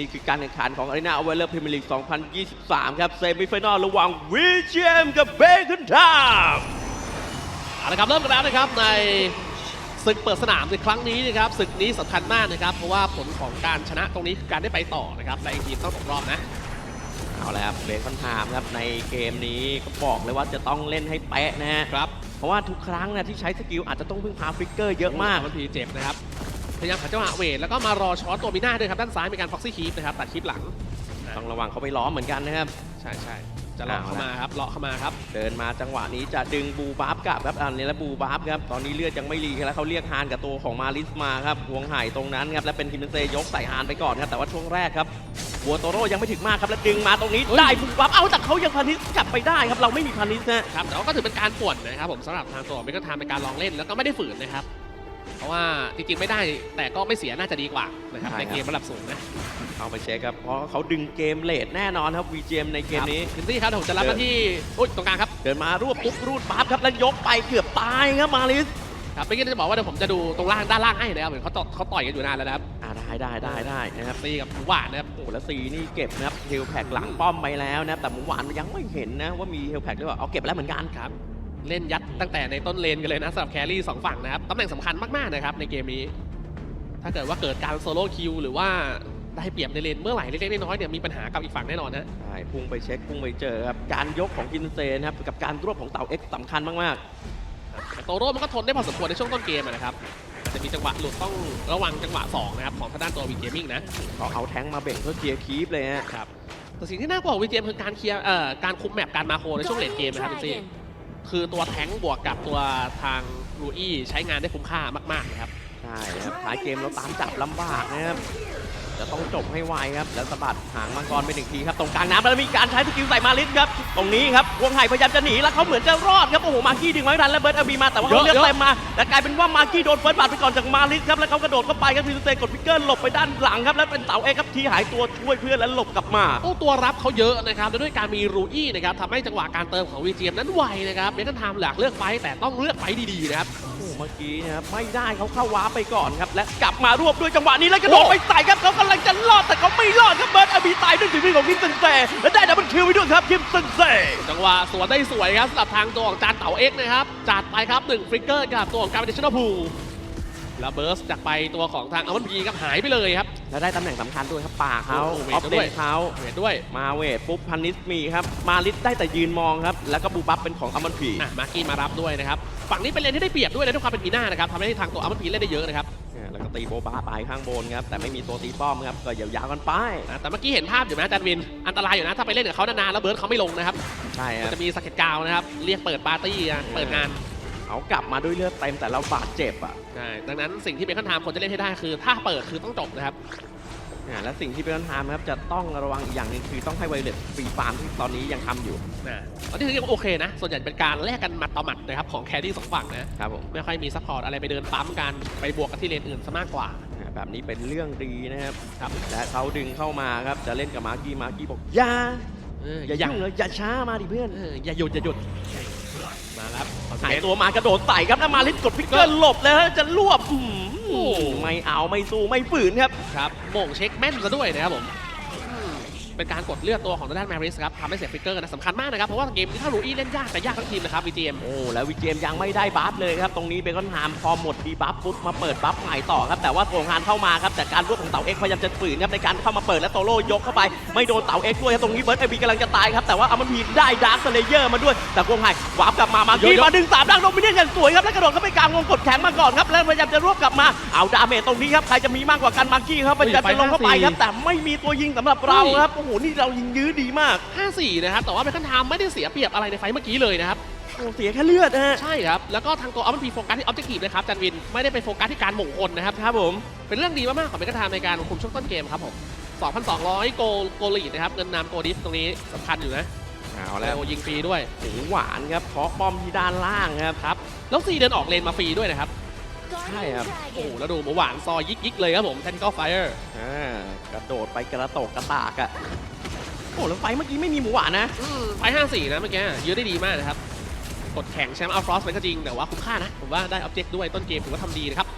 นี่คือการแข่งขันของ Arena o v e r Premier League 2023 ครับเซมิไฟแนลระหว่าง VGM กับ Bacon Time เอาละครับเริ่มกันแล้วนะครับในศึกเปิดสนามในครั้งนี้นะครับศึกนี้สำคัญมากนะครับ เพราะว่าผลของการชนะตรงนี้คือการได้ไปต่อนะครับและอีกทีมต้องตกรอบนะเอาละครับเบคอนไทม์ครับในเกมนี้ก็บอกเลยว่าจะต้องเล่นให้เป๊ะนะฮะครับเพราะว่าทุกครั้งนะที่ใช้สกิลอาจจะต้องพึ่งพาฟลิกเกอร์เยอะมากมันพีเจ็บนะครับ พยายามหาจังหวะเวทแล้วก็มารอช็อตตัวมีหน้าด้วยครับด้านซ้ายมีการฟ็อกซี่คีฟนะครับตัดคลิปหลังต้องระวังเขาไปล้อมเหมือนกันนะครับ ใช่ใช่จะเลาะเข้ามาครับเลาะเข้ามาครับ เดินมาจังหวะนี้จะดึงบูบาร์ฟกลับครับอันนี้แล้วบูบาร์ฟครับตอนนี้เลือดยังไม่รีแล้วเขาเรียกฮานกับตัวของมาริสมาครับวงไห่ตรงนั้นครับแล้วเป็นคิมเบนเซยกใส่ฮานไปก่อนครับแต่ว่าช่วงแรกครับบัวโตโร่ยังไม่ถึงมากครับแล้วดึงมาตรงนี้เฮ้ยได้บูบาร์ฟเอ้าแต่เขายังพานิสกลับไปได้ครับเราไม่มีพานิสนะครับแต่ว่าก็ถือเป็นการป่วนนะครับผมสำหรับทางตัวไม่ก็ทำเป็นการลองเล่นแล้วก็ไม่ได้ฝืนนะครับ เพราะว่าจริงๆไม่ได้แต่ก็ไม่เสียน่าจะดีกว่านะครับในเกมระดับสูงนะเอาไปเช็คครับ เพราะเขาดึงเกมเลทแน่นอนครับ VGM ในเกมนี้คินซี่ครับเดี๋ยวผมจะรับหน้าที่อุ้ยตรงกลางครับเดินมารวบปุ๊บรูดบาร์ฟครับ แล้วยกไปเกือบตายครับมาริสครับเมื่อกี้จะบอกว่าเดี๋ยวผมจะดูตรงล่างด้านล่างให้นะครับเหมือนเขาต่อเขาต่อยกันอยู่นานแล้วนะครับอ่าได้ได้ได้ได้นะครับตีกับหมูหวานนะครับ โอ้โหแล้วซีนี่เก็บนะครับเฮลแพ็กหลังป้อมไปแล้วนะครับแต่เมื่อวานยังไม่เห็นนะว่ามีเฮลแพ็กหรือเปล่าเอาเก็บแล้วเหมือนกันครับ เล่นยัดตั้งแต่ในต้นเลนกันเลยนะสำหรับแครี่สองฝั่งนะครับตำแหน่งสำคัญมากๆนะครับในเกมนี้ ถ้าเกิดว่าเกิดการโซโล่คิวหรือว่าได้เปรียบในเลนเมื่อไหร่เล็กๆน้อยๆเนี่ยมีปัญหากับอีกฝั่งแน่นอนนะใช่พุ่งไปเช็คพุ่งไปเจอครับการยกของกินเซนครับกับการรวบของเต่า X สำคัญมากแต่โตโร่มันก็ทนได้พอสมควรในช่วงต้นเกมอะนะครับจะมีจังหวะหลุดต้องระวังจังหวะสองนะครับของทางด้านตัววีเกมมิ่งนะๆเขาเอาแท้งมาเบ่งเพื่อเคลียร์คีปเลยฮะครับแต่สิ่งที่น่ากลัวของวีเกมคือการเคลียร์เอ่อการคุมแมปการมาโครในช่วงเลนเกมนะครับพี่ซี่ คือตัวแท้งบวกกับตัวทางรูอี้ใช้งานได้คุ้มค่ามากๆนะครับ ใช่ครับท้ายเกมเราตามจับลำบากนะครับ จะต้องจบให้ไวครับ แล้วสะบัดหางมังกรไปหนึ่งทีครับ ตรงกลางน้ำแล้วมีการใช้สกิลใส่มาลิสครับ ตรงนี้ครับวงไห่พยายามจะหนีแล้วเขาเหมือนจะรอดครับ โอ้โห มากี้ดึงไว้ไม่ทันแล้วเบิร์ดเอาบีมา แต่ว่าเขาเยอะเลือกเยอะเต็มมา แต่กลายเป็นว่ามากี้โดนเฟิร์สบัตไปก่อนจากมาลิสครับ แล้วเขากระโดดเข้าไปครับทีมเซกดพิกเกอร์หลบไปด้านหลังครับ แล้วเป็นเต่าเอ็กซ์ครับทีหายตัวช่วยเพื่อนแล้วหลบกลับมาโอ้ตัวรับเขาเยอะนะครับและด้วยการมีรูอี้นะครับทำให้จังหวะการเติมของวีเจมนั้นไวนะครับเมกันไทม์หลักเลือกไฟต์แต่ต้องเลือกไฟต์ดีๆนะครับโอ้ เมื่อกี้นะครับไม่ได้เขาเข้าวาร์ปไปก่อนครับและกลับมารวบด้วยจังหวะนี้แล้วกระโดดโอ้ไปใส่ครับเขากำลังจะรอดแต่เขาไม่รอดครับเบิร์ดอาบีตายด้วยฝีมือของคิมเซนเซ่และได้ดับเบิลคิวไปด้วยครับคิมเซนเซ่จังหวะสวนได้สวยครับสำหรับทางตัวของจานเต๋าเอ็กซ์นะครับจัดไปครับ1ฟลิกเกอร์กับตัวของการเป็นชนพู แล้วเบิร์สจากไปตัวของทางอัลมอนพีครับหายไปเลยครับ และได้ตำแหน่งสำคัญด้วยครับป่าเขาโอ้โหออฟเวทด้เลวย นเขาเห็นด้วยมาเวทปุ๊บพันนิสมีครับ มาลิสได้แต่ยืนมองครับ แล้วก็บูบับเป็นของอัมมันผี อะมาร์กี้มารับด้วยนะครับ ฝั่งนี้เป็นเลนที่ได้เปรียบด้วยนะด้วยความเป็นพีน่านะครับทำให้ทางตัวอัลมอนพีเล่นได้เยอะนะครับเนี่ยแล้วก็ตีโบบาไปข้างบนครับ แต่ไม่มีตัวตีป้อมครับ ก็ยาวๆกันไป อะแต่เมื่อกี้เห็นภาพอยู่นะอาจารย์วิน อันตรายอยู่นะถ้าไปเล่นกับเขานานๆแล้วเบิร์สเขาไม่ลงนะครับ ใช่คมัรันบ จะมีสเก็ตกาวนะครับ เรียกเปิดปาร์ตี้นะเปิดงาน เขากลับมาด้วยเลือดเต็มแต่เราบาดเจ็บอะใช่ดังนั้นสิ่งที่เป็นขั้นทามคนจะเล่นให้ได้คือ ถ้าเปิดคือต้องจบนะครับเนี่ยและสิ่งที่เป็นปัญหาครับจะต้องระวังอีกอย่างหนึงคือต้องให้ไวเลสฟรีฟาร์มที่ตอนนี้ยังทำอยู่นะตอนนี้คือโอเคนะ ส่วนใหญ่เป็นการแลกกันหมัดต่อหมัดนะครับของแครี่สองฝั่งนะครับผมไม่ค่อยมีซัพพอร์ตอะไรไปเดินปั๊มกันไปบวกกับที่เลนอื่นซะมากกว่า อ่าแบบนี้เป็นเรื่องดีนะครับครับ และเขาดึงเข้ามาครับจะเล่นกับมาร์กี้มาร์กี้บอกอย่าเอออย่าอย่ายุ่งเลยอย่าช้ามาดิเพื่อน เอออย่าหยุดอย่าหยุดมาแล้วครับ หายตัวมากระโดดใส่ครับแล้วมาลิสกดพิกเกอร์หลบแล้วจะรวบอืมไม่เอาไม่สู้ไม่ฝืนครับครับโม่งเช็คแม่นซะด้วยนะครับผมอืม เป็นการกดเลือดตัวของทางด้านแมริสครับทำให้เสียฟิกเกอร์นะสำคัญมากนะครับ เพราะว่าเกมนี้ถ้ารูอี้เล่นยากแต่ยากทั้งทีมนะครับ VGM โอ้แล้ววิเกมยังไม่ได้บัฟเลยครับตรงนี้เบคอนฮามพอหมดดีบัฟปุ๊บมาเปิดบัฟใหม่ต่อครับแต่ว่าโกงฮานเข้ามาครับแต่การรวบของเต่าเอ็กซ์พยายามจะฝืนครับในการเข้ามาเปิดและโตโร่ยกเข้าไป ไม่โดนเต่าเอ็กซ์ด้วยครับตรงนี้เบิร์ดไอบีกำลังจะตายครับแต่ว่าเอามันพีได้ดาร์คสเลเยอร์มาด้วยแต่โกงไฮวาร์ปกลับมามาเยกี้อะๆมาดึงสามดังโดมิเนียนอย่างสวยครับแล้วกระโดดเข้าไปกลางวงกดแข็งมาก่อนครับแล้วพยายามจะรวบกลับมาเอาดาเมจตรงนี้ครับใครจะมีมากกว่ากันมากี้ครับพยายามจะลงเข้าไปครับแต่ไม่มีตัวยิงสำหรับเราครับโอ้โหนี่เรายิงยื้อดีมาก 5-4 นะครับ แต่ว่าเป็นขั้นทามไม่ได้เสียเปรียบอะไรในไฟล์เมื่อกี้เลยนะครับ โอ้เสียแค่เลือดนะฮะ ใช่ครับ แล้วก็ทางตัวอัลมันพีโฟกัสที่ออบเจกตีฟนะครับจันวิน ไม่ได้ไปโฟกัสที่การหม่งคนนะครับ ครับผม เป็นเรื่องดีมากๆของเมกาทามในการคุมช่วงต้นเกมครับผม 2,200 โกลโกลีดนะครับ เงินนำโกดิฟตรงนี้สำคัญอยู่นะเอาแล้แล้ววยิงฟรีด้วยหมูหวานครับเคาะป้อมที่ด้านล่างครับครับ แล้วซีเดินออกเลนมาฟรีด้วยนะครับใช่ครับ โอ้โหแล้วดูหมูหวานซอยยิกๆเลยครับผมแทนก็ไฟเออร์อ่ากระโดดไปกระโตกกระตากอะ โอ้แล้วไฟเมื่อกี้ไม่มีหมูหวานนะไฟ5-4นะเมื่อกี้ยื้อได้ดีมากนะครับ กดแข่งแชมป์อัลฟรอสไปก็จริง แต่ว่าคุ้มค่านะ ผมว่าได้ออบเจกต์ด้วยต้นเกมถือว่าทำดีนะครับ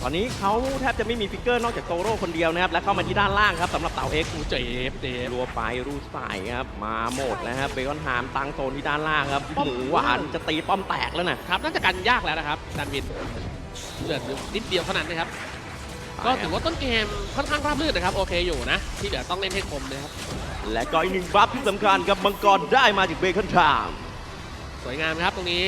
คตอนนี้เขาแทบจะไม่มีฟิกเกอร์นอกจากโตโร่คนเดียวนะครับ และเข้ามาที่ด้านล่างครับสำหรับเต่าเอ็กซ์กูเจ็บเจ็บรัวไปรูใส่ครับมาหมดแล้วครับเบคอนไฮามตั้งโซนที่ด้านล่างครับหมูหวานจะตีป้อมแตกแล้วนะครับน่าจะกันยากแล้วนะครับดันวินเหลือนิดเดียวเท่านั้นนะครับก็ถือว่าต้นเกมค่อนข้างราบรื่นนะครับโอเคอยู่นะ ที่เหลือต้องเล่นให้คมนะครับ และก็อีกหนึ่งบัฟที่สำคัญครับมังกรได้มาจากเบคอนไทม์สวยงามนะครับตรงนี้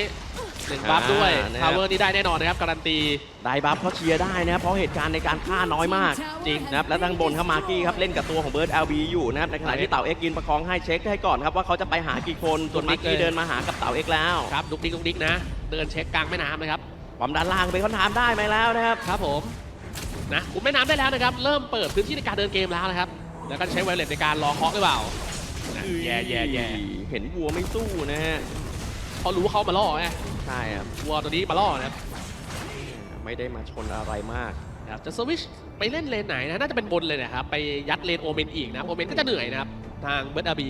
หนึ่งบัฟด้วยอ่านะครับ พาวเวอร์นี่ได้แน่นอนนะครับการันตี ได้บัฟเพราะเชียร์ได้นะครับเพราะเหตุการณ์ในการฆ่าน้อยมากจริงนะครับและทางบนครับมาร์กี้ครับเล่นกับตัวของเบิร์ด LB อยู่นะครับในขณะที่เต่าเอ็กซ์กินประคองให้เช็คให้ก่อนครับว่าเขาจะไปหากี่คนส่วนมาร์กี้เดินมาหากับเต่าเอ็กซ์แล้วครับดุกดิกดุกดิกนะ เดินเช็คกลางแม่น้ำนะครับ ความด้านล่างเบคอนไทม์ได้ไหมแล้วนะครับ ครับผมนะคุมแม่น้ำได้แล้วนะครับ เริ่มเปิดพื้นที่ในการเดินเกมแล้วนะครับ แล้วก็ใช้ไวเลสในการรอเคาะหรือเปล่านะแย่แย่แย่เห็นวัวไม่สู้นะฮะเขารู้ว่าเขามาล่อไงใช่ครับวัวตัวนี้มาล่อนะครับไม่ได้มาชนอะไรมากนะครับจะสวิชไปเล่นเลนไหนนะน่าจะเป็นบนเลยนะครับไปยัดเลนโอเมนอีกนะโอเมนก็จะเหนื่อยนะครับทางเบิร์ดอาบี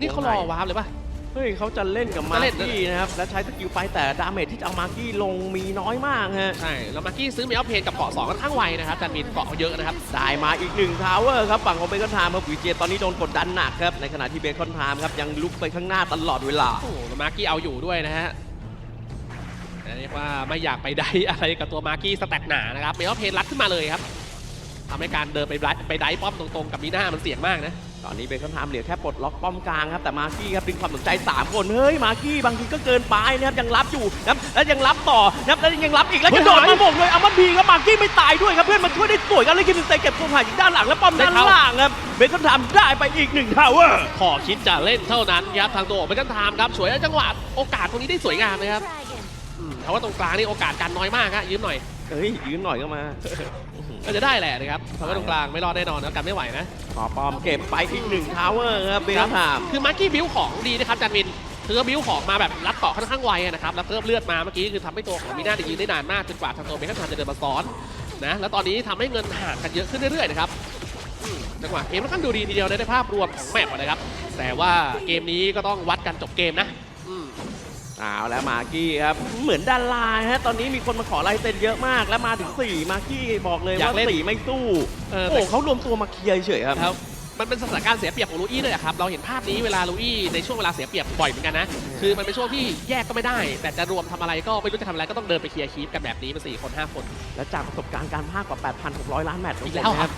นี่เขารอวาร์ปเลยป่ะ เฮ้ยเขาจะเล่นกับมาจะเล่ร์นนะกี้นะครับ และใช้สกิลไปแต่ดาเมจที่จะเอามาร์กี้ลงมีน้อยมากฮะ ใช่ แล้วมาร์กี้ซื้อเมลเพนกับเกาะสองค่อนข้างไวนะครับจันมินเกาะเขาเยอะนะครับ ได้มาอีกหนึ่งทาวเวอร์ครับ ฝั่งของเบคอนไทม์ครับวีเจตอนนี้โดนกดดันหนักครับ ในขณะที่เบคอนไทม์ครับยังลุกไปข้างหน้าตลอดเวลา โอ้โหแล้วมาร์กี้เอาอยู่ด้วยนะฮะเรียกว่าไม่อยากไปได้อะไรกับตัวมาร์กี้สแต็กหนานะครับเมลเพนรัดขึ้นมาเลยครับทำให้การเดินไปไดไปไดป้อมตรงๆกับมีหน้ามันเสี่ยงมากนะ ตอนนี้เบคอนไทม์เหลือแค่ปลดล็อกป้อมกลางครับแต่มาร์กี้ครับดึงความสนใจ 3 คนเฮ้ยมาร์กี้บางทีก็เกินไปนะครับยังรับอยู่นะครับแล้วยังรับต่อนะครับแล้วยังรับอีกแล้วกระโดดมาหมงเลยเอามันพีครับมาร์กี้ไม่ตายด้วยครับเพื่อนมาช่วยได้สวยกันเลยคิมเซเก็บตัวผ่านอยู่ด้านหลังและป้อมด้านล่างครับเบคอนไทม์ได้ไปอีกหนึ่งทาวเวอร์ขอคิดจะเล่นเท่านั้นครับทางตัวของเบคอนไทม์ครับสวยแล้วจังหวะโอกาสตรงนี้ได้สวยงามนะครับอืมแต่ว่าตรงกลางนี่โอกาสกันน้อยมากฮะยืมหน่อย เฮ้ยยืนหน่อยก็มาก็จะได้แหละนะครับเพราะว่าตรงกลางไม่รอดแน่นอนนะกันไม่ไหวนะขอปอมเก็บไปอีกหนึ่งทาวเวอร์ครับเบคอนไทม์คือมาร์กี้บิวของดีนะครับจันวินคือบิวของมาแบบรัดเกาะค่อนข้างไวอะนะครับแล้วเพิ่มเลือดมาเมื่อกี้คือทำให้ตัวของมีน่าได้ยืนได้นานมากจนกว่าทางตัวเบคอนไทม์จะเดินมาซ้อนนะแล้วตอนนี้ทำให้เงินห่างกันเยอะขึ้นเรื่อยๆนะครับอืมจังหวะเกมค่อนข้างดูดีทีเดียวในภาพรวมของแมปอะนะครับแต่ว่าเกมนี้ก็ต้องวัดกันจบเกมนะอืม เอาแล้วมาร์กี้ครับเหมือนด้านลายฮะตอนนี้มีคนมาขอลายเซ็นเยอะมาก แล้วมาถึง4มาร์กี้บอกเลยอยากว่าเล่น สี่ไม่สู้เออโอ้เขารวมตัวมาเคลียร์เฉยๆครับ ครับมันเป็นสถานการณ์เสียเปรียบของลูอี้เลยอะครับ เราเห็นภาพนี้เวลาลูอี้ในช่วงเวลาเสียเปรียบบ่อยเหมือนกันนะ คือมันเป็นช่วงที่แยกก็ไม่ได้ แต่จะรวมทำอะไรก็ไม่รู้จะทำอะไรก็ต้องเดินไปเคลียร์คีปกันแบบนี้เป็นสี่คนห้าคน และจากประสบการณ์การพากย์กว่า 8,600 ล้านแมตช์อีกแล้วนะครับ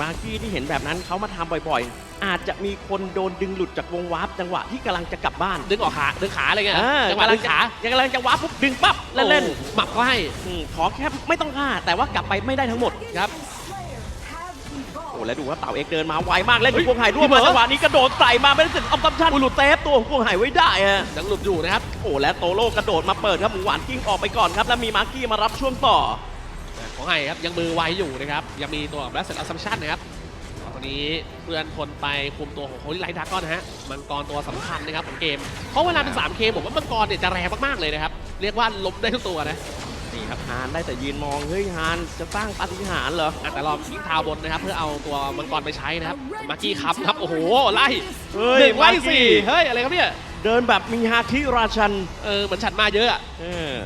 มาร์กี้ที่เห็นแบบนั้นเขามาทำบ่อยๆ อาจจะมีคนโดนดึงหลุดจากวงวาร์ปจังหวะที่กำลังจะกลับบ้านดึงออกขาดึงขาอะไรเงี้ยอ่าจังหวะดึงขายังกำลังจะวาร์ปปุ๊บดึงปั๊บแล้วเล่นโอ้หมักไว้อืมขอแค่ไม่ต้องฆ่า แต่ว่ากลับไปไม่ได้ทั้งหมด ครับ โอ้แล้วดูว่าเต่าเอกเดินมาไวมากเล่นเฮ้กับยพวงไห่ร่วมพี่เบิมาร์ด จังหวะนี้กระโดดใส่มาไม่ได้เสร็จออมตัมชันอุลุเซฟตัวของพวงไห่ไว้ได้ฮะยังหลุดอยู่นะครับ โอ้และโตโร่กระโดดมาเปิดครับหมูหวานกิ้งออกไปก่อนครับแล้วมีมาร์กี้มารับช่วงต่อ ของไห้ครับ ยังมือไวอยู่นะครับ ยังมีตัวแบล็สเซตอัสซัมชันนะครับตอนนี้เพื่อนคนไปคุมตัวของโคลิไลท์ดากอนนะฮะมังกรตัวสำคัญนะครับของเกม เพราะเวลาเป็น 3K ผมว่ามังกรเนี่ยจะแรงมากๆเลยนะครับ เรียกว่าล้มได้ทุกตัวนะนี่ครับฮานได้แต่ยืนมอง เฮ้ยฮานจะสร้างปาฏิหาริย์เหรออะแต่เราทิ้งเท้าบนนะครับ เพื่อเอาตัวมังกรไปใช้นะครับมาร์กี้ครับครับ โอ้โห ไล่เฮ้ยหนึ่งไล่มาร์กี้สี่เฮ้ย อะไรครับเนี่ย เดินแบบมีฮาคิราชัน เออเหมือนฉันมาเยอะอะเออ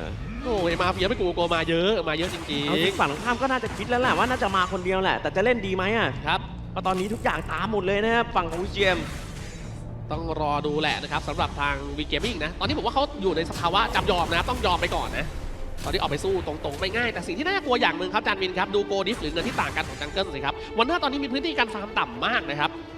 โอ้ยมาเฟียไม่กลัวกลัวมาเยอะมาเยอะจริงเอาที่ฝั่งตรงข้ามก็น่าจะคิดแล้วแหละว่าน่าจะมาคนเดียวแหละ แต่จะเล่นดีไหมอะๆครับ เพราะตอนนี้ทุกอย่างตามหมดเลยนะครับฝั่งของวิเชียมต้องรอดูแหละนะครับสำหรับทางวีเกมมิ่งนะ ตอนนี้ผมว่าเขาอยู่ในสภาวะจำยอมนะ ต้องยอมไปก่อนนะ ตอนที่ออกไปสู้ตรงๆ ไม่ง่าย แต่สิ่งที่น่ากลัวอย่างหนึ่งครับจานวินครับ ดูโกดิฟหรือเงินที่ต่างกันของจังเกิลสิครับ วันเดอร์ตอนนี้มีพื้นที่การฟาร์มต่ำมากนะครับเ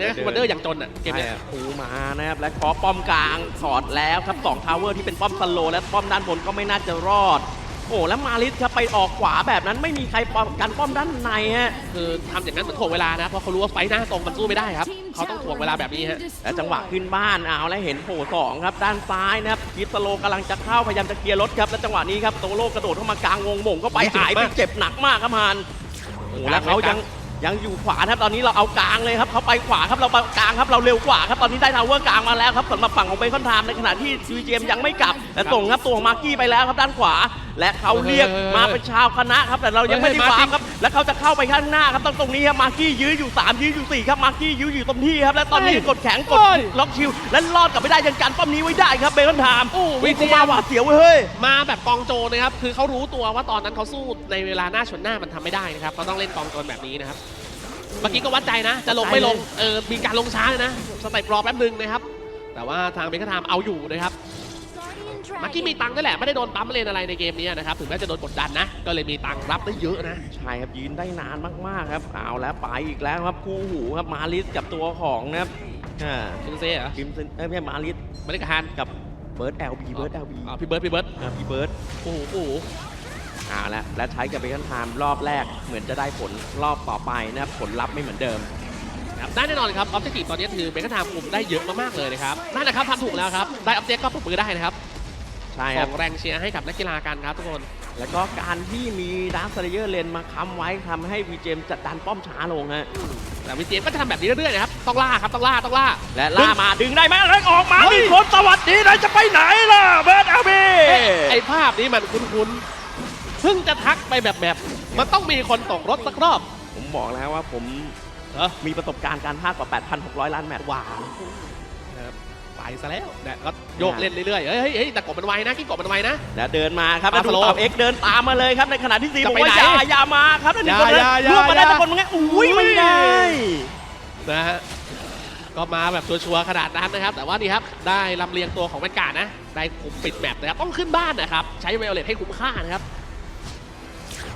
นี่ยวันเดอร์อย่างจนอะเกมใช่เนี้ยอะปูมานะครับและขอป้อมกลางถอดแล้วครับ2ทาวเวอร์ที่เป็นป้อมสโลว์และป้อมด้านบนก็ไม่น่าจะรอดโอ้แล้วมาลิสครับไปออกขวาแบบนั้นไม่มีใครป้องกันป้อมด้านในฮะคือทำอย่างนั้นเหมือนถ่วงเวลานะเพราะเขารู้ว่าไฟหน้าตรงมันสู้ไม่ได้ครับเขาต้องถ่วงเวลาแบบนี้ฮะและจังหวะขึ้นบ้านเอาแล้วเห็นโผล่สองครับด้านซ้ายนะครับคิดสโลกำลังจะเข้าพยายามจะเคลียร์รถครับและจังหวะนี้ครับโตโร่กระโดดเข้ามากลางวงหม่งเข้าไปเจ็บหายไปมากเจ็บหนักมากครับฮานโอ้แล้วเขายัง ยังอยู่ขวาครับตอนนี้เราเอากลางเลยครับเขาไปขวาครับเราไปกลางครับเราเร็วกว่าครับตอนนี้ได้ทาวเวอร์กลางมาแล้วครับสำหรับฝั่งของเบคอนไทม์ในขณะที่ซีเจมยังไม่กลับแต่ส่งครับตัวของมาร์กี้ไปแล้วครับด้านขวา และเขาเรียกเฮ้ยมาเป็นชาวคณะครับแต่เรายังไม่ได้เฮ้ยมาฟาจริร์มงครับและเขาจะเข้าไปข้างหน้าครับตรงตรงนี้ครับมาร์กี้ยื้ออยู่สามยื้ออยู่สี่ครับมาร์กี้ยื้ออยู่ตรงที่ครับและตอนนี้เฮ้ยกดแข็งกดเฮ้ยล็อกชิวและรอดกลับไม่ได้ยังกันป้อมนี้ไว้ได้ครับเบคอนไทม์โอ้วิวิจิจิมามาหวาดเสียวเว้ยเฮ้ยมาแบบกองโจรนะครับคือเขารู้ตัวว่าตอนนั้นเขาสู้ในเวลาหน้าชนหน้ามันทำไม่ได้นะครับเขาต้องเล่นกองโจรแบบนี้นะครับเมื่อกี้ก็วัดใจนะ จะลงไม่ลงเออมีการลงช้าเลยนะสเต็ปรอแป๊บนึงนะครับ แต่ว่าทางเบคทามเอาอยู่นะครับเมื่อกี้มีตังค์ด้วยแหละ ไม่ได้โดนปั๊มเลนอะไรในเกมนี้นะครับ ถึงแม้จะโดนกดดันนะ ก็เลยมีตังค์รับได้เยอะนะ ใช่ครับยืนได้นานมากๆครับ เอาแล้วไปอีกแล้วครับคู่หูครับมาลิสกับตัวของนะครับอ่าคิมเซ่เหรอคิมซึนเอ้ยไม่ใช่มาลิสไม่ได้กับฮันกับเบิร์ดเอลบีเบิร์ดเอลบีอ๋อพี่เบิร์ดพี่เบิร์ดพี่เบิร์ดโอ้โหโอ้โหเอาละและใช้กับเบคอนไทม์รอบแรกเหมือนจะได้ผลรอบต่อไปนะครับผลลัพธ์ไม่เหมือนเดิมครับได้แน่นอนครับออบเจกตีฟตอนนี้คือเบคทามคุมได้เยอะมากๆเลยนะครับนั่นแหละครับทำถูกแล้วครับได้ออบเจกก็ปรบมือได้นะครับใช่ค ส่รับงแรงเชียร์ให้กับนักกีฬากันครับทุกคน แล้วก็การที่มีดาร์คเลเยอร์เลนมาค้ำไว้ทำให้วีเจมจัดดันป้อมช้าลงฮะแต่วิเจมก็จะทำแบบนี้เรื่อยๆนะครับ ต้องล่าครับ ต้องล่า ต้องล่า และล่ามาดึงได้ไหมแล้วออกมาเฮ้ยมีคนสวัสดีนะจะไปไหนล่ะเบิร์ดเอลบีเอ๊ะไอภาพนี้มันคุ้นๆ เพิ่งจะทักไปแบบแบบๆมันต้องมีคนตกรถสักรอบ ผมบอกแล้วว่าผมเออมีประสบการณ์การพากย์กว่า 8,600 ล้านแมตช์ว้าวนะครับไป ซะแล้วเนี่ยก็โยกเล่นเรื่อยๆเฮ้ยเฮ้ยเฮ้ยแต่กบมันไวนะกิ้งกบมันไวนะและเดินมาครับปาแล้วดูสโลเต่าเอ็กซ์เดินตามมาเลยครับในขณะที่ซีจะบอกไปว่าไหนอย่าอย่ามาครับแล้วหนึ่งคนอย่าอย่าร่วมมาได้อย่าทุกคนงั้นอุ้ยไม่ได้ นะฮะก็มาแบบชัวร์ๆขนาดนั้นนะครับ แต่ว่านี่ครับ ได้ลำเลียงตัวของแวนการ์ดนะ ได้คุมปิดแมปนะครับ ต้องขึ้นบ้านนะครับ ใช้เวลเลตให้คุ้มค่านะครับ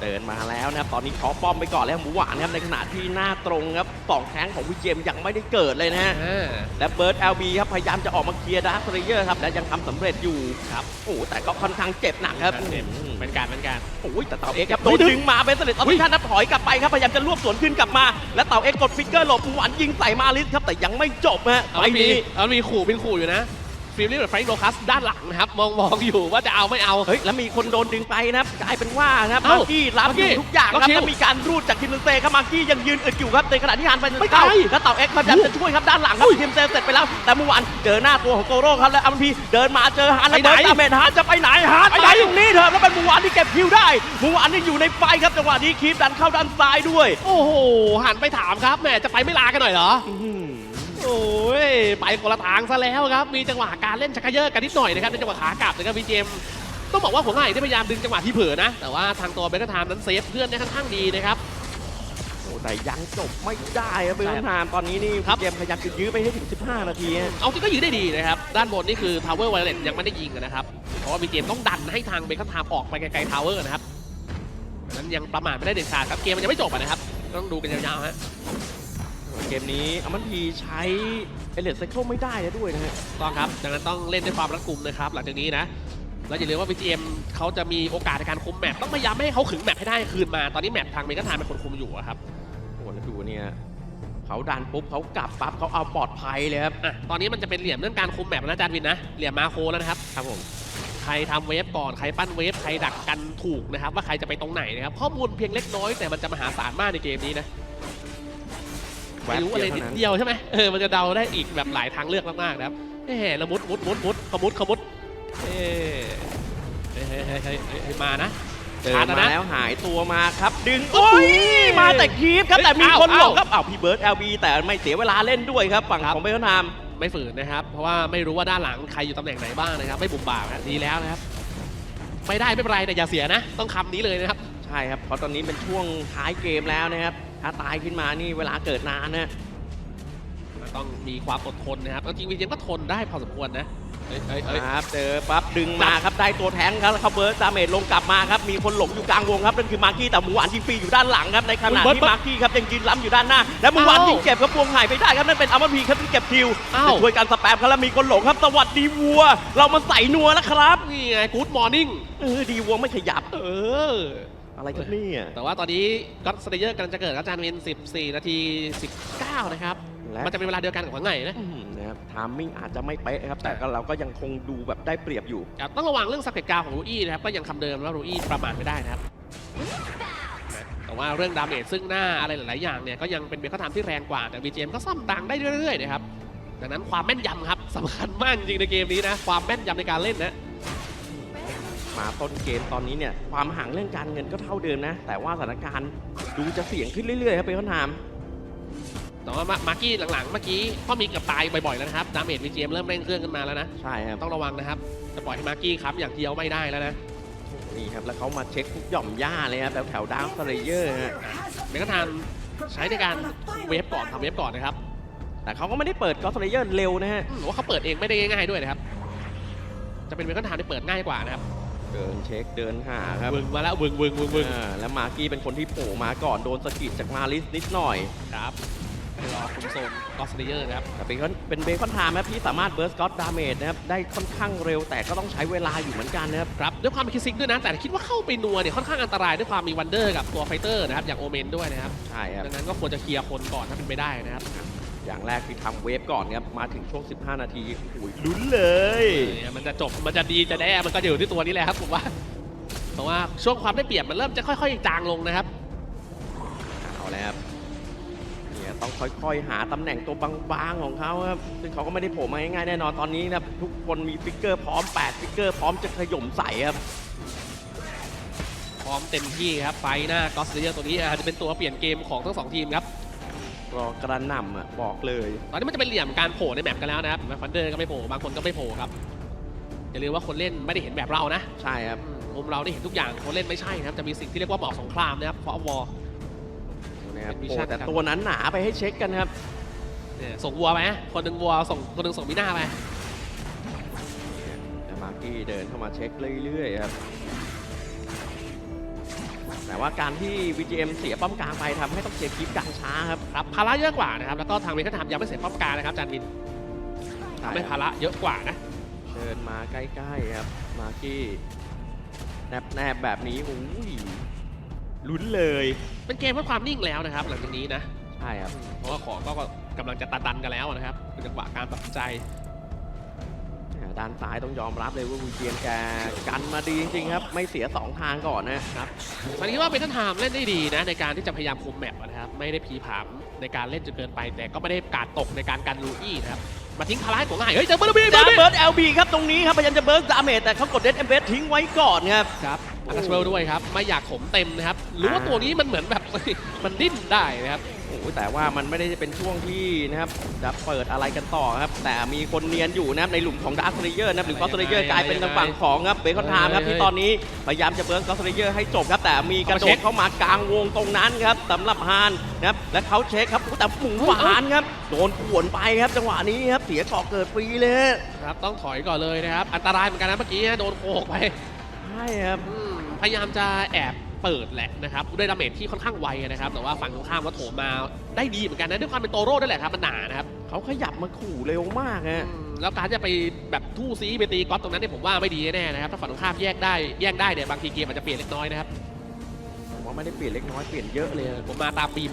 เดินมาแล้วนะครับตอนนี้ขอป้อมไปก่อนแล้วหมูหวานครับในขณะที่หน้าตรงครับสองแข้งของวิเจมยังไม่ได้เกิดเลยนะฮะอ่าและเบิร์ด LB ครับพยายามจะออกมาเคลียร์ดาร์คเลเยอร์ครับและยังทำสำเร็จอยู่ครับโอ้แต่ก็ค่อนข้างเจ็บหนักครับเจ็บอืมเป็นการเป็นการโอ้ยแต่เต่าเอ็กซ์ครับเฮ้โดยนดึงมาเป็นสำเร็จออปชั่นนับถอยกลับไปครับพยายามจะรวบสวนขึ้นกลับมา และเต่าเอ็กซ์กดฟิกเกอร์หลบหมูหวานยิงใส่มาลิสครับแต่ยังไม่จบฮะเอาไปมันมีนี้เอามันมีขู่เป็นขู่อยู่นะ ฟิลลี่กับแฟรงค์โลคัสด้านหลังนะครับ มองมองอยู่ว่าจะเอาไม่เอาเฮ้ยแล้วมีคนโดนดึงไปนะครับกลายเป็นว่านะครับเอ้ามาร์กี้รับมาร์อกี้ยู่ทุกอย่างครับล็อกคิวแล้วมีการรูดจากคิมเซนเซครับมาร์กี้ยังยืนอึดอยู่ครับในขณะที่ฮันไปไม่เข้าตายแล้วเต่าเอ็กซ์พยายามจะช่วยครับด้านหลังครับคิมเซนเสร็จไปแล้วแต่เมื่อวานเจอหน้าตัวของโกโร่ครับแล้วอัมพีเดินมาเจอฮันแล้วไปไหนเบิร์ดดาเมจฮันจะไปไหนฮันไปไหนตายตรงนี้เถอะแล้วเป็นเมื่อวานที่เก็บคิวได้เมื่อวานนี่อยู่ในไฟครับจังหวะนี้คีฟดันเข้าด้านซ้ายด้วย โอ้โหหันไปถามครับแหมจะไปไม่ลากันหน่อยเหรอ อื้อหือ โอ้ยไปคนละทางซะแล้วครับ มีจังหวะการเล่นชักเกยอร์กันนิดหน่อยนะครับในจังหวะขากลับนะครับพี่เจมส์ต้องบอกว่าหัวไหล่ได้พยายามดึงจังหวะที่เผลอนะ แต่ว่าทางตัวเบคทามนั้นเซฟเพื่อนได้ค่อนข้างดีนะครับโอ้แต่ยังจบไม่ได้ครับเบลนามตอนนี้นี่ครับเกมพยายามจะยื้อไปให้ถึง 15 นาทีฮะเอาจริงก็ยิงได้ดีนะครับ ด้านบนนี่คือทาวเวอร์ไวเลตยังไม่ได้ยิงนะครับ เพราะว่ามีเกมต้องดันให้ทางเบคทามออกไปไกลๆทาวเวอร์นะครับดังนั้นยังประมาทไม่ได้เด็ดขาดครับเกมมันยังไม่จบอะนะครับต้องดูกันยาวๆฮะเก มนี้อมันพีใช้เอเลสไซเคิลไม่ได้แล้วด้วยนะฮะต้องครับ ดังนั้นต้องเล่นด้วยความรัดกุมนะครับ หลังจากนี้นะแล้วอย่าลืมว่า BGM เขาจะมีโอกาสในการคุมแมปต้องพยายามไม่ให้เขาขึงแมปให้ได้คืนมา ตอนนี้แมปทางเมกาทานเป็นคนคุมอยู่อะครับโอ้แล้วดูเนี่ยเขาดันปุ๊บเขากลับปั๊บเขาเอาปลอดภัยเลยครับอะตอนนี้มันจะเป็นเหลี่ยมเรื่องการคุมแมปแล้วนะอาจารย์วินนะ เหลี่ยมมาโคแล้วนะครับ ครับผม ใครทำเวฟก่อน ใครปั้นเวฟ ใครดักกันถูกนะครับ ว่าใครจะไปตรงไหนนะครับ ข้อมูลเพียงเล็กน้อยแต่มันจะมหาศาลมากในเกมนี้นะ ไม่รู้อะไรนิดเดียวใช่ไหมเออมันจะเดาได้อีกแบบหลายทางเลือกมากๆนะครับแหมละมุดมุดมุดมุดขมุดขมุดเอ้เฮ้ยเฮ้ยเฮ้ยเฮ้ยเฮ้ยเฮ้ยมานะเดินชาร์จแล้วมานะแล้วหายตัวมาครับ ดึงโอ้โอ้ยยมาแต่คีฟครับเฮ้ยแต่มีคนหลเอ้างครับอ้าวพี่เบิร์ด LB แต่ไม่เสียเวลาเล่นด้วยครับฝั่งครับของเบลนามไม่ฝืนนะครับ เพราะว่าไม่รู้ว่าด้านหลังใครอยู่ตำแหน่งไหนบ้างนะครับ ไม่บุ่มบ่ามครับดีแล้วนะครับ ไม่ได้ไม่เป็นไรแต่อย่าเสียนะ ต้องคำนี้เลยนะครับ ใช่ครับเพราะตอนนี้เป็นช่วงท้ายเกมแล้วนะครับ ถ้าตายขึ้นมานี่เวลาเกิดนานนะต้องมีความอดทนนะครับเอาจริงวีเจนก็ทนได้พอสมควรนะเอ้ยเอ้ยเอ้ยครับเจอปั๊บดึงมาครับได้ตัวแทงครับแล้วเขาเบิร์ดดาเมจลงกลับมาครับมีคนหลงอยู่กลางวงครับนั่นคือมาร์กี้แต่หมูหวานยิงฟรีอยู่ด้านหลังครับในขณะเบิร์ดที่เบิร์ดมาร์กี้ครับยังยืนล้ำอยู่ด้านหน้า และหมูหวานอ้าวยิงเก็บครับวงหายไปได้ครับนั่นเป็นอัลมอนพีครับที่เก็บคิวอ้าวช่วยกันสแปมครับแล้วมีคนหลงครับสวัสดีวัว เรามาใส่นัวแล้วครับนี่ไงกู๊ดมอร์นิ่งเออดีวัวไม่ขยับเออ อะไรครับเนี่ยแต่ว่าตอนนี้ก็สเตเยอร์กำลังจะเกิดครับอาจารย์วิน 14 นาที 19 นะครับและมันจะเป็นเวลาเดียวกันกับหัวไงนะอืมนะครับทามมิ่งอาจจะไม่เป๊ะครับ แต่ก็เราก็ยังคงดูแบบได้เปรียบอยู่ครับต้องระวังเรื่องสเปกกราวของรูอี้นะครับ ก็ยังคำเดิมว่ารูอี้ประมาทไม่ได้นะครับนะแต่ว่าเรื่องดาเมจซึ่งหน้าอะไรหลาย ๆ อย่างเนี่ยก็ยังเป็นเบคอนทามที่แรงกว่า แต่ BGM ก็ซ่อมตังค์ได้เรื่อย ๆ นะครับ ดังนั้นความแม่นยำครับสำคัญมากจริงๆในเกมนี้นะ ความแม่นยำในการเล่นนะ มาต้นเกมตอนนี้เนี่ยความห่างเรื่องการเงินก็เท่าเดิมนะ แต่ว่าสถานการณ์ดูจะเสี่ยงขึ้นเรื่อยๆครับเป็นคำถามแต่ว่ามาร์กี้หลังๆเมื่อกี้ก็มีเกือบตายบ่อยๆแล้วนะครับดาเมจวีเจมเริ่มเร่งเครื่องขึ้นมาแล้วนะใช่ครับต้องระวังนะครับจะปล่อยให้มาร์กี้ครับอย่างเดียวไม่ได้แล้วนะนี่ครับแล้วเขามาเช็คทุกหย่อมหญ้าเลยครับแถวแถวดาวสเลเยอร์ฮะเมกาทานใช้ในการเวฟก่อนทำเวฟก่อนนะครับ แต่เขาก็ไม่ได้เปิดก็สเลเยอร์เร็วนะฮะอืมว่าเขาเปิดเองไม่ได้ง่ายๆด้วยนะครับจะเป็นเมกาทานที่เปิดง่ายกว่านะครับ เดินเช็คเดินหาครับวึงมาแล้ววึงวึงวึงวึงอ่าแล้วมาร์กี้เป็นคนที่โผล่มาก่อนโดนสะกิดจากมาลิสนิดหน่อยครับรอคุมโซนกอสเลเยอร์นะครับแต่เป็นคนเป็นเบคอนไทม์ครับที่สามารถเบิร์สก็อตดาเมจนะครับได้ค่อนข้างเร็วแต่ก็ต้องใช้เวลาอยู่เหมือนกันนะครับครับด้วยความเป็นคิดซิกด้วยนะ แต่คิดว่าเข้าไปนัวเนี่ยค่อนข้างอันตรายด้วยความมีวันเดอร์กับตัวไฟเตอร์นะครับอย่างโอเมนด้วยนะครับใช่ครับดังนั้นก็ควรจะเคลียร์คนก่อนถ้าเป็นไปได้นะครับ อย่างแรกคือทำเวฟก่อนครับมาถึงช่วง 15 นาทีโอ้ยลุ้นเลย เนี่ยมันจะจบมันจะดีจะแย่มันก็อยู่ที่ตัวนี้แหละครับผมว่าเพราะว่าช่วงความได้เปรียบมันเริ่มจะค่อยๆจางลงนะครับ เอาแล้วครับเนี่ยต้องค่อยๆ หาตำแหน่งตัวบางๆของเขาครับซึ่งเขาก็ไม่ได้โผล่มาง่ายๆแน่นอนตอนนี้นะครับทุกคนมีฟิกเกอร์พร้อม8ฟิกเกอร์พร้อมจะขย่มใส่ครับ พร้อมเต็มที่ครับไฟหน้ากอสเลเยอร์ตัวนี้อาจจะเป็นตัวเปลี่ยนเกมของทั้งสองทีมครับ รอกระหน่ำอะบอกเลยตอนนี้มันจะเป็นเหลี่ยมการโผล่ในแมปกันแล้วนะครับฟันเดอร์ก็ไม่โผล่บางคนก็ไม่โผล่ครับอย่าลืมว่าคนเล่นไม่ได้เห็นแบบเรานะใช่ครับมุมเราได้เห็นทุกอย่างคนเล่นไม่ใช่นะครับจะมีสิ่งที่เรียกว่าหมอกสงครามนะครับฟอวอลนะครับเป็นวิโอ้ชั่นแต่ครับตัวนั้นหนาไปให้เช็คกันครับเนี่ยส่งวัวไปนะคนหนึ่งวัวส่งคนหนึ่งส่งมิน่าไปแต่มาร์กี้เดินเข้ามาเช็คเรื่อยๆครับ แต่ว่าการที่ VGM เสียป้อมกลางไปทำให้ต้องเสียคลิปกลางช้าครับครับภาระเยอะกว่านะครับแล้วก็ทางเวทธรรมยังไม่เสร็จป้อมกลารนะครับจานวินทำให้ภาระเยอะกว่านะเชิญมาใกล้ๆครับมาร์กี้แนบแนบๆแบบนี้โอ้ยลุ้นเลยเป็นเกมเพื่อความนิ่งแล้วนะครับ หลังจากนี้นะใช่ครับเพราะว่าของก็กำลังจะตัดดันกันแล้วนะครับเป็นจังหวะการตัดสินใจอ่า ด้านซ้ายต้องยอมรับเลยว่า VGM แกกันมาดีจริงๆครับ ไม่เสีย 2 ทางก่อนนะตอนนี้ว่าเวทธรรมเล่นได้ดีนะ ในการที่จะพยายามคุมแมปนะครับ ไม่ได้ผีผามในการเล่นจนเกินไป แต่ก็ไม่ได้กาดตกในการกันลูอี้นะครับมาทิ้งภาระให้ของง่ายเฮ้ยเจอเบอร์บี้เบอดาร์บี้เบิร์ด LB ครับตรงนี้ครับพยายามจะเบิร์ดดาเมจแต่เขากดเดดเอเบทิ้งไว้ก่อนครับครับอันดัสเวลด้วยครับไม่อยากถมเต็มนะครับรู้ว่าตัวนี้มันเหมือนแบบมันดิ้นได้นะครับ โอ้โหแต่ว่ามันไม่ได้เป็นช่วงที่นะครับจะเปิดอะไรกันต่อครับ แต่มีคนเนียนอยู่นะครับในหลุมของดาร์ s เลเยอร์นะครับหรือ g อ s เลเยอร์กลายเป็นทางฝั่งของครับเบคอนไทม์ครับเฮ้ยที่ตอนนี้พยายามจะเบิร์ด g อ s เลเยอร์ให้จบครับแต่มีกระโดเอามาเช็ดคเข้ามากลางวงตรงนั้นครับสำหรับฮานนะครับและเขาเช็คครับแต่หมูหวานครับโดนขวนไปครับจังหวะนี้ครับเสียเกาะเกิดฟรีเลยฮะครับต้องถอยก่อนเลยนะครับอันตรายเหมือนกันนะเมื่อกี้โดนโขกไปใช่ครับอืมพยายามจะแอบ เปิดแหละนะครับด้วยดาเมจที่ค่อนข้างไวนะครับแต่ว่าฝั่งตรงข้ามก็โถมมาได้ดีเหมือนกันนะด้วยความเป็นโตโร่ด้วยแหละครับมันหนานะครับเขาขยับมาขู่เร็วมากฮะอืมแล้วการจะไปแบบทู่ซีไปตีก๊อตตรงนั้นเนี่ยผมว่าไม่ดีแน่ๆนะครับถ้าฝั่งตรงข้ามแยกได้แยกได้เนี่ยบางทีเกมอาจจะเปลี่ยนเล็กน้อยนะครับผมว่าไม่ได้เปลี่ยนเล็กน้อยเปลี่ยนเยอะเลยฮะผมมาตามบีม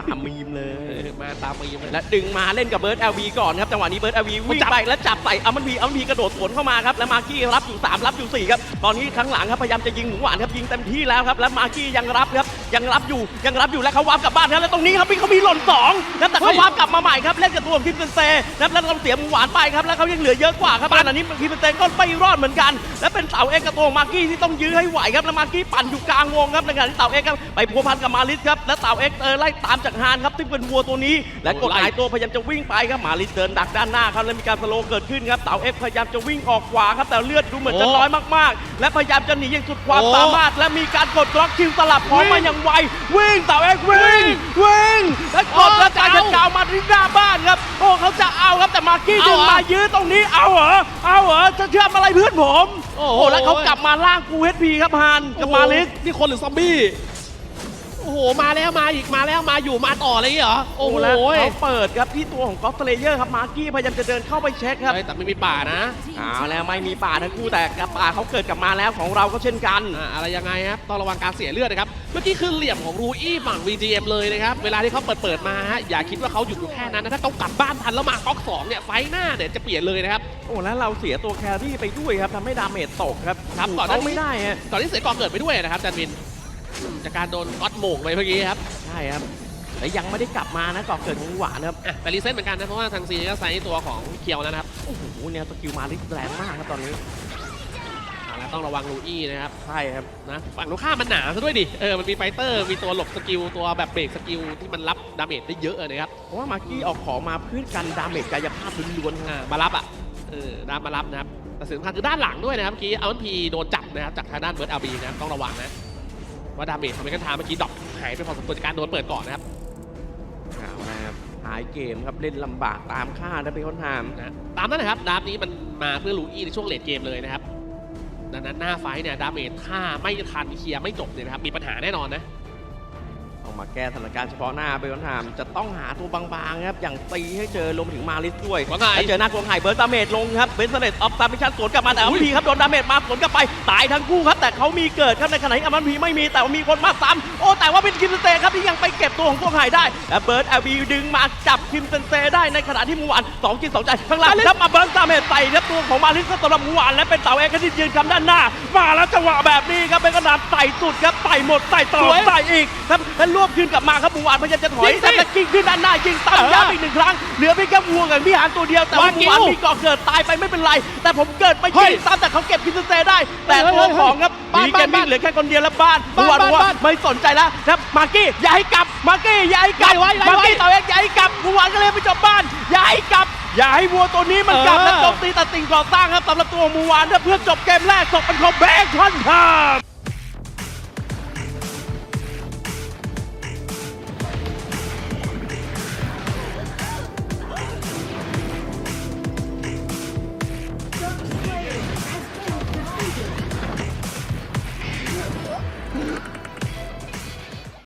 ตามมีมเลเอยอมาตามบีมเลยและดึงมาเล่นกับเบิร์ด LV ก่อนครับจังหวะนี้เบิร์ด LV วิ่งจับไปแล้วจับใส่อัมมันพีอัมมันพีกระโดดสวนเข้ามาครับแล้วมาร์กี้รับอยู่ 3 รับอยู่ 4 ครับ ตอนนี้ข้างหลังครับพยายามจะยิงหมูหวานครับยิงเต็มที่แล้วครับแล้วมาร์กี้ยังรับครับยังรับอยู่ยังรับอยู่แล้วเขาวาร์ปกลับบ้านครับแล้วตรงนี้ครับเขามีหล่นสองนะแต่เขาวาร์ปกลับมาใหม่ครับเล่นกับตัวของคิมเซนเซนะครับแล้วเราเสียหมูหวานไปครับแล้วเขายังเหลือเยอะกว่าครับบ้านอันนี้คิมเซนเซก็ไม่รอดเหมือนกัน และเป็นเสาเอกกับตัวของมาร์กี้ที่ต้องยื้อให้ไหวครับแล้วมาร์กี้ปั่นอยู่กลางวงครับในขณะที่เสาเอกครับไปพัวพันกับมาลิสครับและเสาเอกเออไล่ตามจากฮานครับที่เป็นวัวตัวนี้ และกดหายตัวพยายามจะวิ่งไปครับมาลิสเดินดักด้านหน้าครับแล้วมีการสโลว์เกิดขึ้นครับเสาเอกพยายามจะวิ่งออกขวาครับแต่เลือดดูเหมือนจะน้อยมากๆ และพยายามจะหนีอย่างสุดความโอ้สามารถ และมีการกดล็อกคิวสลับพร้อมมาอย่างไววิ่งเสาเอกวิ่งวิ่งและกดโอ้กระจายกระจายมาที่หน้าบ้านครับโอ้เขาจะเอาครับแต่มาร์กี้ดึงเอาเหรอมายื้อตรงนี้เอาเหรอเอาเหรอจะเชื่อมอะไรเพื่อนผมโอ้โหแล้วเขากลับมาล่างกูเฮดพีครับฮานกับมาลิสนี่คนหรือซอมบี้โอ้โห มาแล้วมาอีกมาแล้วมาอยู่มาต่อเลยเหรอ โอ้โหแล้วเขาเปิดครับที่ตัวของกอสเตเลเยอร์ครับมาร์กี้พยายามจะเดินเข้าไปเช็คครับเฮ้ยแต่ไม่มีป่านะเอาแล้วไม่มีป่าทั้งคู่แต่กับป่าเขาเกิดกลับมาแล้วของเราก็เช่นกันอ่าอะไรยังไงครับต้องระวังการเสียเลือดนะครับเมื่อกี้คือเหลี่ยมของรูอี้ฝั่ง VGM เลยนะครับเวลาที่เขาเปิดเปิดๆมาฮะอย่าคิดว่าเขาหยุดอยู่แค่นั้นนะถ้าเขากลับบ้านทันแล้วมาก๊อกสองเนี่ยไฟหน้าเนี่ยจะเปลี่ยนเลยนะครับโอ้แล้วเราเสียตัวแครี่ไปด้วยครับทำให้ดาเมจตกครับครับสู้ก่อนหน้าเขานี้ไม่ได้ฮะก่อนที่เสียกองเกิดไปด้วยนะครับจันวินอืม จากการโดนก๊อตโหม่งไปเมื่อกี้ครับใช่ครับแต่ยังไม่ได้กลับมานะก่อนเกิดของหวานครับอะแต่รีเซ็ตเหมือนกันนะเพราะว่าทางซีก็ใส่ตัวของเคียวแล้วนะครับโอ้โหเนี่ยสกิลมาลิสแรงมากครับตอนนี้เอาละต้องระวังลูอี้นะครับใช่ครับนะฝั่งตรงข้ามมันหนาซะด้วยดิเออมันมีไฟเตอร์มีตัวหลบสกิลตัวแบบเบรกสกิลที่มันรับดาเมจได้เยอะนะครับเพราะว่ามาร์กี้ออกของมาเพื่อกันดาเมจกายภาพล้วนๆอ่ามารับอะเออด้านมารับนะครับแต่สิ่งสำคัญคือด้านหลังด้วยนะครับเมื่อกี้เอาพีโดนจับนะครับจากทางด้านเบิร์ดอาบีนะครับต้องระวังนะ ว่าดาเมจของเมกันทาเมื่อกี้ดรอปหายไปพอสมควรจากการโดนเปิดก่อนนะครับเอาละครับหายเกมครับเล่นลำบากตามคาดนะเป็นคนทามนะตามนั้นนะครับดาบนี้มันมาเพื่อลูอี้ในช่วงเลดเกมเลยนะครับดังนั้นหน้าไฟท์เนี่ยดาเมจถ้าไม่ทันเคลียร์ไม่จบเนี่ยนะครับมีปัญหาแน่นอนนะต้อง มาแก้สถานการณ์เฉพาะหน้าเป็นคนทามจะต้องหาตัวบางๆครับอย่างตีให้เจอรวมถึงมาลิสด้วยว่าไงแล้วเจอหน้ากวงไห่เบิร์ดดาเมจลงครับเบนเซเลตออฟตามิชันสวนกลับมาแต่อัมพีครับโดนดาเมจมาสวนกลับไปตายทั้งคู่ครับแต่เขามีเกิดครับในขณะที่อัมพีไม่มีแต่ว่ามีคนมาซ้ำโอ้แต่ว่าเป็นคิมเซนเซครับที่ยังไปเก็บตัวของกวงไห่ได้และเบิร์ดเอลบีดึงมาจับคิมเซนเซได้ในขณะที่มูหวานสองจิตสองใจข้างล่างครับมาเบิร์ดดาเมจใส่ครับตัวของมาลิสก็สำหรับมูหวานและเป็นเต่าเอกที่ยืนคำด้านหน้า มาแล้วจังหวะแบบนี้ครับเป็นกระดานใส่สุดครับใส่หมดใส่ต่อสวย ใส่อีกครับแล้วรวบคืนกลับมาครับมูหวานพยายามจะถอยยิงสิแต่ตะกิ้งขึ้นด้านหน้ายิงตั้งย้ำอีกหนึ่งครั้งเหลือเพียงแค่วัวกับพี่หานตัวเดียวแต่ว่าวากิมูวหวานมีก่อเกิดตายไปไม่เป็นไร แต่ผมเกิดไปเฮ้ยิยงซ้ำแต่เขาเก็บคินเซได้ แต่เฮ้ยตัวเฮ้ยของครับบ้านมีแกมมิ่บ้างนเหลือแค่คนเดียวแล้วบ้านมูหวานบ้านบอกว่าบ้านไม่สนใจแล้วครับมาร์กี้อย่าให้กลับมาร์กี้อย่าให้กลับไล่ไว้ไล่มาร์ไว้กี้ต่อเองอย่าให้กลับมูหวานก็เลยไปจบบ้านอย่าให้กลับอย่าให้วัวตัวนี้มันกลับเออและโจมตีแต่สิ่งก่อสร้างครับสำหรับตัวมูหวานเพื่อจบเกมแรกจบเป็นคอมแบคชั่นครับ